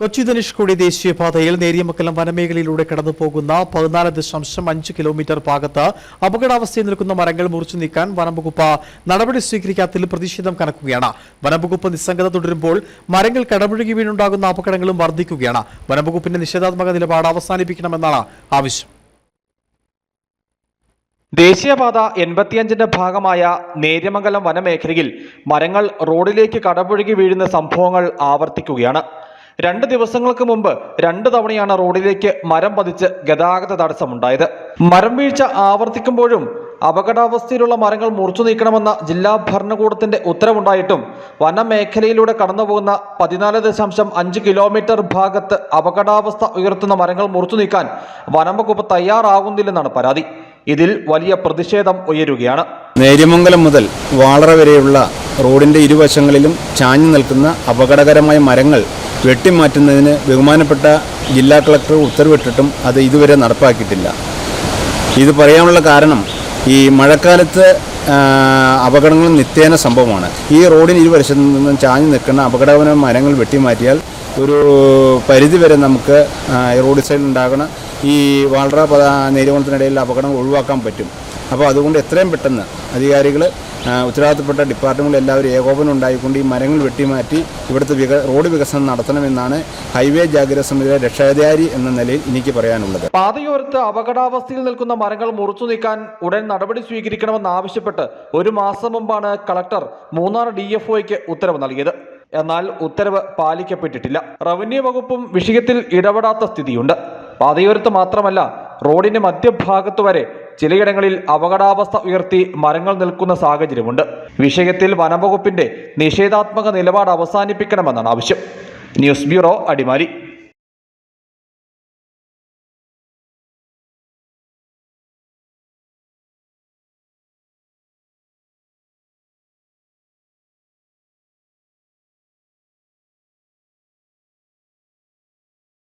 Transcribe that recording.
കൊച്ചി ധനുഷ്കോടി ദേശീയപാതയിൽ നേരിയമക്കലം വനമേഖലയിലൂടെ കടന്നു പോകുന്ന പതിനാല് ദശാംശം അഞ്ച് കിലോമീറ്റർ ഭാഗത്ത് അപകടാവസ്ഥയിൽ നിൽക്കുന്ന മരങ്ങൾ മുറിച്ചു നീക്കാൻ വനംവകുപ്പ് നടപടി സ്വീകരിക്കാത്തതിൽ പ്രതിഷേധം കനക്കുകയാണ്. വനംവകുപ്പ് നിസ്സംഗത തുടരുമ്പോൾ മരങ്ങൾ കടമുഴുകി വീണുണ്ടാകുന്ന അപകടങ്ങളും വർദ്ധിക്കുകയാണ്. വനംവകുപ്പിന്റെ നിഷേധാത്മക നിലപാട് അവസാനിപ്പിക്കണമെന്നാണ് ആവശ്യം. ദേശീയപാത എൺപത്തിയഞ്ചിന്റെ ഭാഗമായ നേര്യമംഗലം വനമേഖലയിൽ മരങ്ങൾ റോഡിലേക്ക് കടപുഴകി വീഴുന്ന സംഭവങ്ങൾ ആവർത്തിക്കുകയാണ്. രണ്ട് ദിവസങ്ങൾക്ക് മുമ്പ് രണ്ട് തവണയാണ് റോഡിലേക്ക് മരം പതിച്ച് ഗതാഗത തടസ്സമുണ്ടായത്. മരം വീഴ്ച ആവർത്തിക്കുമ്പോഴും അപകടാവസ്ഥയിലുള്ള മരങ്ങൾ മുറിച്ചു നീക്കണമെന്ന ജില്ലാ ഭരണകൂടത്തിന്റെ ഉത്തരവുണ്ടായിട്ടും വനമേഖലയിലൂടെ കടന്നുപോകുന്ന പതിനാല് ദശാംശം അഞ്ച് കിലോമീറ്റർ ഭാഗത്ത് അപകടാവസ്ഥ ഉയർത്തുന്ന മരങ്ങൾ മുറിച്ചു നീക്കാൻ വനംവകുപ്പ് തയ്യാറാകുന്നില്ലെന്നാണ് പരാതി. ഇതിൽ വലിയ പ്രതിഷേധം ഉയരുകയാണ്. നേര്യമംഗലം മുതൽ വാളറ വരെയുള്ള റോഡിന്റെ ഇരുവശങ്ങളിലും ചാഞ്ഞു നിൽക്കുന്ന അപകടകരമായ മരങ്ങൾ വെട്ടിമാറ്റുന്നതിന് ബഹുമാനപ്പെട്ട ജില്ലാ കളക്ടർ ഉത്തരവിട്ടിട്ടും അത് ഇതുവരെ നടപ്പാക്കിയിട്ടില്ല. ഇത് പറയാനുള്ള കാരണം ഈ മഴക്കാലത്ത് അപകടങ്ങൾ നിത്യേന സംഭവമാണ്. ഈ റോഡിന് ഇരുവശത്തു നിന്നും ചാഞ്ഞു നിൽക്കുന്ന അപകടകരമായ മരങ്ങൾ വെട്ടിമാറ്റിയാൽ ഒരു പരിധിവരെ നമുക്ക് റോഡ് സൈഡിൽ ഉണ്ടാകുന്ന ഈ വാൾറ പത നേരിമംഗലത്തിനിടയിലുള്ള അപകടങ്ങൾ ഒഴിവാക്കാൻ പറ്റും. അപ്പോൾ അതുകൊണ്ട് എത്രയും പെട്ടെന്ന് അധികാരികൾ ഉത്തരവാദിത്തപ്പെട്ട ഡിപ്പാർട്ട്മെന്റിൽ എല്ലാവരും ഏകോപനം ഉണ്ടായിക്കൊണ്ട് ഈ മരങ്ങൾ വെട്ടിമാറ്റി ഇവിടുത്തെ വിക റോഡ് വികസനം നടത്തണമെന്നാണ് ഹൈവേ ജാഗ്രത സമിതിയുടെ രക്ഷാധികാരി എന്ന നിലയിൽ എനിക്ക് പറയാനുള്ളത്. പാതയോരത്ത് അപകടാവസ്ഥയിൽ നിൽക്കുന്ന മരങ്ങൾ മുറിച്ചു നീക്കാൻ ഉടൻ നടപടി സ്വീകരിക്കണമെന്ന് ആവശ്യപ്പെട്ട് ഒരു മാസം മുമ്പാണ് കളക്ടർ മൂന്നാർ ഡി ഉത്തരവ് നൽകിയത്. എന്നാൽ ഉത്തരവ് പാലിക്കപ്പെട്ടിട്ടില്ല. റവന്യൂ വകുപ്പും വിഷയത്തിൽ ഇടപെടാത്ത സ്ഥിതിയുണ്ട്. പാതയോരത്ത് മാത്രമല്ല റോഡിന്റെ മധ്യഭാഗത്ത് വരെ ചിലയിടങ്ങളിൽ അപകടാവസ്ഥ ഉയർത്തി മരങ്ങൾ നിൽക്കുന്ന സാഹചര്യമുണ്ട്. വിഷയത്തിൽ വനംവകുപ്പിന്റെ നിഷേധാത്മക നിലപാട് അവസാനിപ്പിക്കണമെന്നാണ് ആവശ്യം. News bureau Adimali.